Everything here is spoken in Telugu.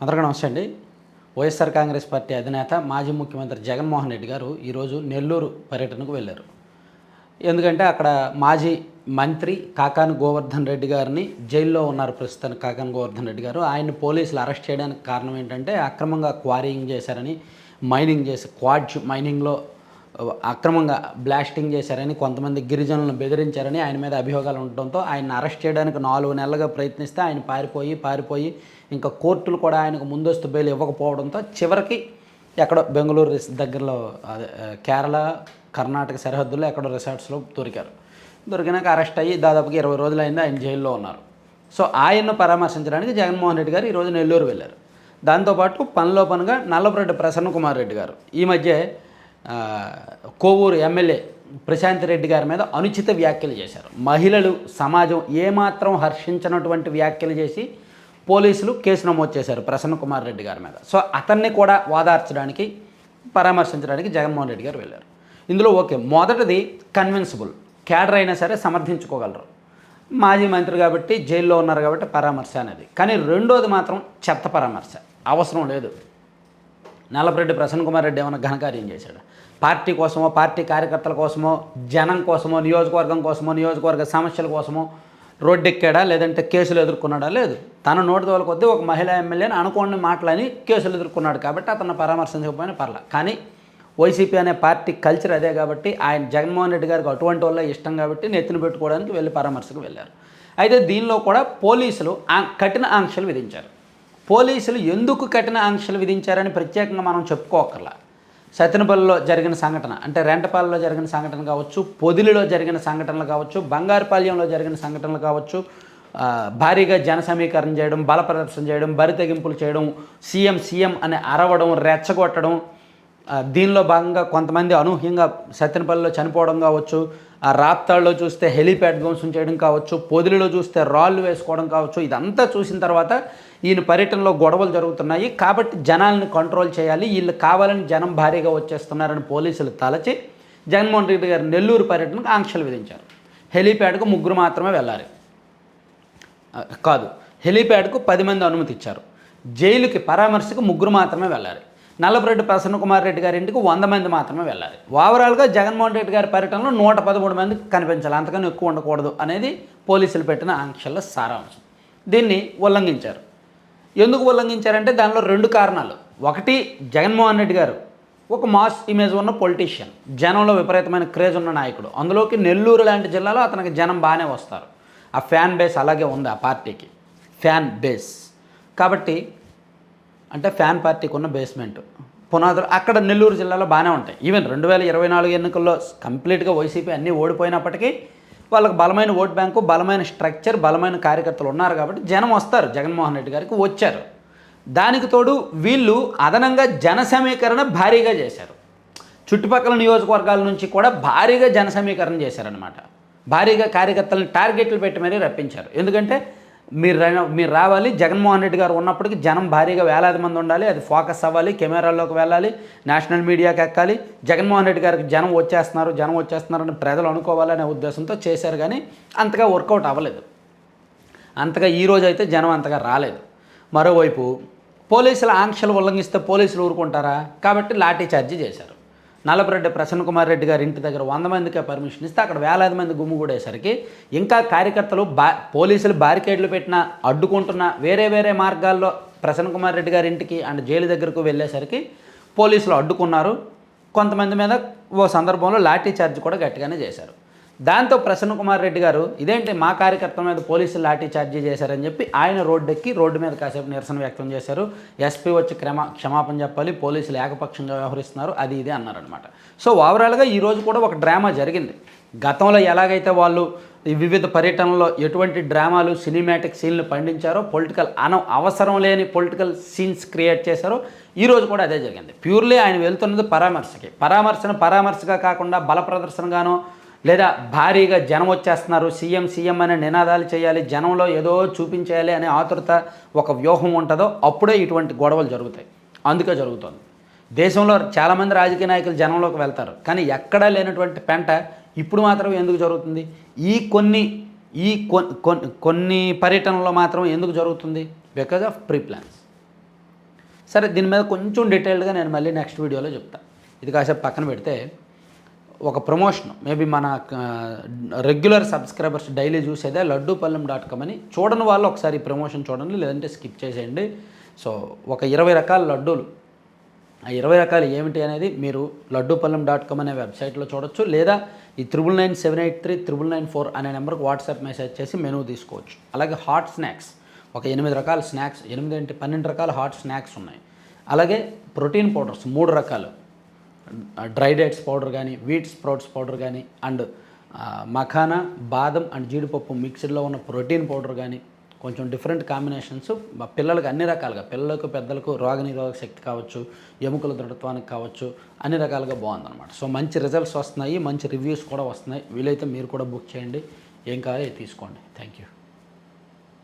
అందరికీ నమస్తే అండి. వైఎస్ఆర్ కాంగ్రెస్ పార్టీ అధినేత మాజీ ముఖ్యమంత్రి జగన్మోహన్ రెడ్డి గారు ఈరోజు నెల్లూరు పర్యటనకు వెళ్ళారు. ఎందుకంటే అక్కడ మాజీ మంత్రి కాకాని గోవర్ధన్ రెడ్డి గారిని జైల్లో ఉన్నారు ప్రస్తుతానికి కాకాని గోవర్ధన్ రెడ్డి గారు. ఆయన్ని పోలీసులు అరెస్ట్ చేయడానికి కారణం ఏంటంటే అక్రమంగా క్వారీయింగ్ చేశారని మైనింగ్ చేసి క్వాడ్జ్ మైనింగ్లో అక్రమంగా బ్లాస్టింగ్ చేశారని కొంతమంది గిరిజనులను బెదిరించారని ఆయన మీద అభియోగాలు ఉండటంతో ఆయన అరెస్ట్ చేయడానికి నాలుగు నెలలుగా ప్రయత్నిస్తే ఆయన పారిపోయి పారిపోయి ఇంకా కోర్టులు కూడా ఆయనకు ముందస్తు బెయిల్ ఇవ్వకపోవడంతో చివరికి ఎక్కడో బెంగళూరు దగ్గరలో కేరళ కర్ణాటక సరిహద్దుల్లో ఎక్కడో రిసార్ట్స్లో దొరికారు. దొరికినాక అరెస్ట్ అయ్యి దాదాపుగా ఇరవై రోజులు అయింది ఆయన జైల్లో ఉన్నారు. సో ఆయన్ను పరామర్శించడానికి జగన్మోహన్ రెడ్డి గారు ఈరోజు నెల్లూరు వెళ్ళారు. దాంతోపాటు పనిలో పనుగా నల్లపురెడ్డి ప్రసన్న కుమార్ రెడ్డి గారు. ఈ మధ్య కోవూరు ఎమ్మెల్యే ప్రశాంత్ రెడ్డి గారి మీద అనుచిత వ్యాఖ్యలు చేశారు. మహిళలు సమాజం ఏమాత్రం హర్షించినటువంటి వ్యాఖ్యలు చేసి పోలీసులు కేసు నమోదు చేశారు ప్రసన్న కుమార్ రెడ్డి గారి మీద. సో అతన్ని కూడా వాదార్చడానికి పరామర్శించడానికి జగన్మోహన్ రెడ్డి గారు వెళ్ళారు. ఇందులో ఓకే మొదటిది కన్విన్సిబుల్ క్యాడర్ అయినా సరే సమర్థించుకోగలరు. మాజీ మంత్రి కాబట్టి జైల్లో ఉన్నారు కాబట్టి పరామర్శ అనేది. కానీ రెండోది మాత్రం చెత్త పరామర్శ. అవసరం లేదు. నల్లపరెడ్డి ప్రసన్న కుమార్ రెడ్డి ఏమైనా ఘనకార్యం చేశాడు? పార్టీ కోసమో పార్టీ కార్యకర్తల కోసమో జనం కోసమో నియోజకవర్గం కోసమో నియోజకవర్గ సమస్యల కోసమో రోడ్డెక్కాడా? లేదంటే కేసులు ఎదుర్కొన్నాడా? లేదు. తన నోటి తోల కొద్దీ ఒక మహిళా ఎమ్మెల్యేని అనుకోని మాటలని కేసులు ఎదుర్కొన్నాడు కాబట్టి అతను పరామర్శించకపోయినా పర్ల. కానీ వైసీపీ అనే పార్టీ కల్చర్ అదే కాబట్టి ఆయన జగన్మోహన్ రెడ్డి గారికి అటువంటి వల్ల ఇష్టం కాబట్టి నెత్తిన పెట్టుకోవడానికి వెళ్ళి పరామర్శకు వెళ్ళారు. అయితే దీనిలో కూడా పోలీసులు కఠిన ఆంక్షలు విధించారు. పోలీసులు ఎందుకు కఠిన ఆంక్షలు విధించారని ప్రత్యేకంగా మనం చెప్పుకోకర్లా. సత్యనపల్లిలో జరిగిన సంఘటన అంటే రెంటపాలలో జరిగిన సంఘటన కావచ్చు పొదిలిలో జరిగిన సంఘటనలు కావచ్చు బంగారుపాళ్యంలో జరిగిన సంఘటనలు కావచ్చు భారీగా జన సమీకరణ చేయడం బల ప్రదర్శన చేయడం బరి తెగింపులు చేయడం సీఎం సీఎం అని అరవడం రెచ్చగొట్టడం దీనిలో భాగంగా కొంతమంది అనూహ్యంగా సత్యనపల్లిలో చనిపోవడం కావచ్చు ఆ రాప్తాల్లో చూస్తే హెలీప్యాడ్ ధ్వంసం చేయడం కావచ్చు పొదిలిలో చూస్తే రాళ్ళు వేసుకోవడం కావచ్చు ఇదంతా చూసిన తర్వాత ఈయన పర్యటనలో గొడవలు జరుగుతున్నాయి. కాబట్టి జనాలను కంట్రోల్ చేయాలి. వీళ్ళు కావాలని జనం భారీగా వచ్చేస్తున్నారని పోలీసులు తలచి జగన్మోహన్ రెడ్డి గారు నెల్లూరు పర్యటనకు ఆంక్షలు విధించారు. హెలీప్యాడ్కు ముగ్గురు మాత్రమే వెళ్ళాలి. కాదు హెలీప్యాడ్కు పది మంది అనుమతి ఇచ్చారు. జైలుకి పరామర్శకు ముగ్గురు మాత్రమే వెళ్ళాలి. నల్లపురెడ్డి ప్రసన్న కుమార్ రెడ్డి గారి ఇంటికి వంద మంది మాత్రమే వెళ్ళాలి. ఓవరాల్గా జగన్మోహన్ రెడ్డి గారి పర్యటనలో నూట పదమూడు మంది కనిపించాలి. అంతకన్నా ఎక్కువ ఉండకూడదు అనేది పోలీసులు పెట్టిన ఆంక్షల సారాంశం. దీన్ని ఉల్లంఘించారు. ఎందుకు ఉల్లంఘించారంటే దానిలో రెండు కారణాలు. ఒకటి జగన్మోహన్ రెడ్డి గారు ఒక మాస్ ఇమేజ్ ఉన్న పొలిటీషియన్. జనంలో విపరీతమైన క్రేజ్ ఉన్న నాయకుడు. అందులోకి నెల్లూరు లాంటి జిల్లాలో అతనికి జనం బాగానే వస్తారు. ఆ ఫ్యాన్ బేస్ అలాగే ఉంది ఆ పార్టీకి. Fan base. కాబట్టి అంటే ఫ్యాన్ పార్టీకి ఉన్న బేస్మెంట్ పునాదులు అక్కడ నెల్లూరు జిల్లాలో బాగానే ఉంటాయి. ఈవెన్ రెండు వేల ఇరవై నాలుగు ఎన్నికల్లో కంప్లీట్గా వైసీపీ అన్నీ ఓడిపోయినప్పటికీ వాళ్ళకి బలమైన ఓట్ బ్యాంకు బలమైన స్ట్రక్చర్ బలమైన కార్యకర్తలు ఉన్నారు కాబట్టి జనం వస్తారు. జగన్మోహన్ రెడ్డి గారికి వచ్చారు. దానికి తోడు వీళ్ళు అదనంగా జన సమీకరణ భారీగా చేశారు. చుట్టుపక్కల నియోజకవర్గాల నుంచి కూడా భారీగా జన సమీకరణ చేశారనమాట భారీగా కార్యకర్తలను టార్గెట్లు పెట్టి మరీ రప్పించారు. ఎందుకంటే మీరు మీరు రావాలి. జగన్మోహన్ రెడ్డి గారు ఉన్నప్పటికీ జనం భారీగా వేలాది మంది ఉండాలి. అది ఫోకస్ అవ్వాలి. కెమెరాల్లోకి వెళ్ళాలి. నేషనల్ మీడియాకి ఎక్కాలి. జగన్మోహన్ రెడ్డి గారికి జనం వచ్చేస్తున్నారు జనం వచ్చేస్తున్నారని ప్రజలు అనుకోవాలనే ఉద్దేశంతో చేశారు కానీ అంతగా వర్కౌట్ అవ్వలేదు. అంతగా ఈ రోజు అయితే జనం అంతగా రాలేదు. మరోవైపు పోలీసుల ఆంక్షలు ఉల్లంఘిస్తే పోలీసులు ఊరుకుంటారా? కాబట్టి లాఠీ చార్జీ చేశారు. నల్లపురెడ్డి ప్రసన్న కుమార్ రెడ్డి గారి ఇంటి దగ్గర వంద మందికే పర్మిషన్ ఇస్తే అక్కడ వేలాది మంది గుమ్ముగూడేసరికి ఇంకా కార్యకర్తలు బా పోలీసులు బారికేడ్లు పెట్టిన అడ్డుకుంటున్న వేరే వేరే మార్గాల్లో ప్రసన్న కుమార్ రెడ్డి గారి ఇంటికి అండ్ జైలు దగ్గరకు వెళ్ళేసరికి పోలీసులు అడ్డుకున్నారు. కొంతమంది మీద ఓ సందర్భంలో లాఠీ చార్జ్ కూడా గట్టిగానే చేశారు. దాంతో ప్రసన్న కుమార్ రెడ్డి గారు ఇదేంటి మా కార్యకర్త మీద పోలీసులు లాఠీ చార్జీ చేశారని చెప్పి ఆయన రోడ్డెక్కి రోడ్డు మీద కాసేపు నిరసన వ్యక్తం చేశారు. ఎస్పీ వచ్చి క్రమ క్షమాపణ చెప్పాలి పోలీసులు ఏకపక్షంగా వ్యవహరిస్తున్నారు అది ఇది అన్నారనమాట సో ఓవరాల్గా ఈరోజు కూడా ఒక డ్రామా జరిగింది. గతంలో ఎలాగైతే వాళ్ళు ఈ వివిధ పర్యటనలో ఎటువంటి డ్రామాలు సినిమాటిక్ సీన్లు పండించారో పొలిటికల్ అన అవసరం లేని పొలిటికల్ సీన్స్ క్రియేట్ చేశారో ఈరోజు కూడా అదే జరిగింది. ప్యూర్లీ ఆయన వెళ్తున్నది పరామర్శకి. పరామర్శను పరామర్శగా కాకుండా బల ప్రదర్శనగానో లేదా భారీగా జనం వచ్చేస్తున్నారు. సీఎం సీఎం అనే నినాదాలు చేయాలి జనంలో ఏదో చూపించేయాలి అనే ఆతురత ఒక వ్యూహం ఉంటుందో అప్పుడే ఇటువంటి గొడవలు జరుగుతాయి. అందుకే జరుగుతుంది. దేశంలో చాలామంది రాజకీయ నాయకులు జనంలోకి వెళ్తారు. కానీ ఎక్కడా లేనటువంటి పెంట ఇప్పుడు మాత్రం ఎందుకు జరుగుతుంది? ఈ కొన్ని ఈ కొన్- కొన్ని పర్యటనలో మాత్రం ఎందుకు జరుగుతుంది? బికాజ్ ఆఫ్ ప్రీ ప్లాన్స్ సరే దీని మీద కొంచెం డీటెయిల్డ్గా నేను మళ్ళీ నెక్స్ట్ వీడియోలో చెప్తాను ఇది కాసేపు పక్కన పెడితే ఒక ప్రమోషన్ మేబీ మన రెగ్యులర్ సబ్స్క్రైబర్స్ డైలీ చూసేదే లడ్డూపల్లెం డాట్ కామ్ అని. చూడని వాళ్ళు ఒకసారి ప్రమోషన్ చూడండి లేదంటే స్కిప్ చేసేయండి. సో ఒక ఇరవై రకాల లడ్డూలు. ఆ ఇరవై రకాలు ఏమిటి అనేది మీరు లడ్డూపల్లెం డాట్ కామ్ అనే వెబ్సైట్లో చూడొచ్చు లేదా ఈ triple nine seven eight three triple nine four అనే నెంబర్కి వాట్సాప్ మెసేజ్ చేసి మెనూ తీసుకోవచ్చు. అలాగే హాట్ స్నాక్స్. ఒక ఎనిమిది రకాల స్నాక్స్ ఎనిమిది అంటే పన్నెండు రకాల హాట్ స్నాక్స్ ఉన్నాయి. అలాగే ప్రోటీన్ పౌడర్స్ మూడు రకాలు. డ్రై డేట్స్ పౌడర్ కానీ వీట్ స్ప్రౌట్స్ పౌడర్ కానీ అండ్ మఖానా బాదం అండ్ జీడిపప్పు మిక్స్డ్లో ఉన్న ప్రోటీన్ పౌడర్ కానీ కొంచెం డిఫరెంట్ కాంబినేషన్స్. పిల్లలకు అన్ని రకాలుగా పిల్లలకు పెద్దలకు రోగనిరోధక శక్తి కావచ్చు ఎముకల దృఢత్వానికి కావచ్చు అన్ని రకాలుగా బాగుందన్నమాట. సో మంచి రిజల్ట్స్ వస్తున్నాయి మంచి రివ్యూస్ కూడా వస్తున్నాయి. వీలైతే మీరు కూడా బుక్ చేయండి. ఏం కావాలో తీసుకోండి. Thank you.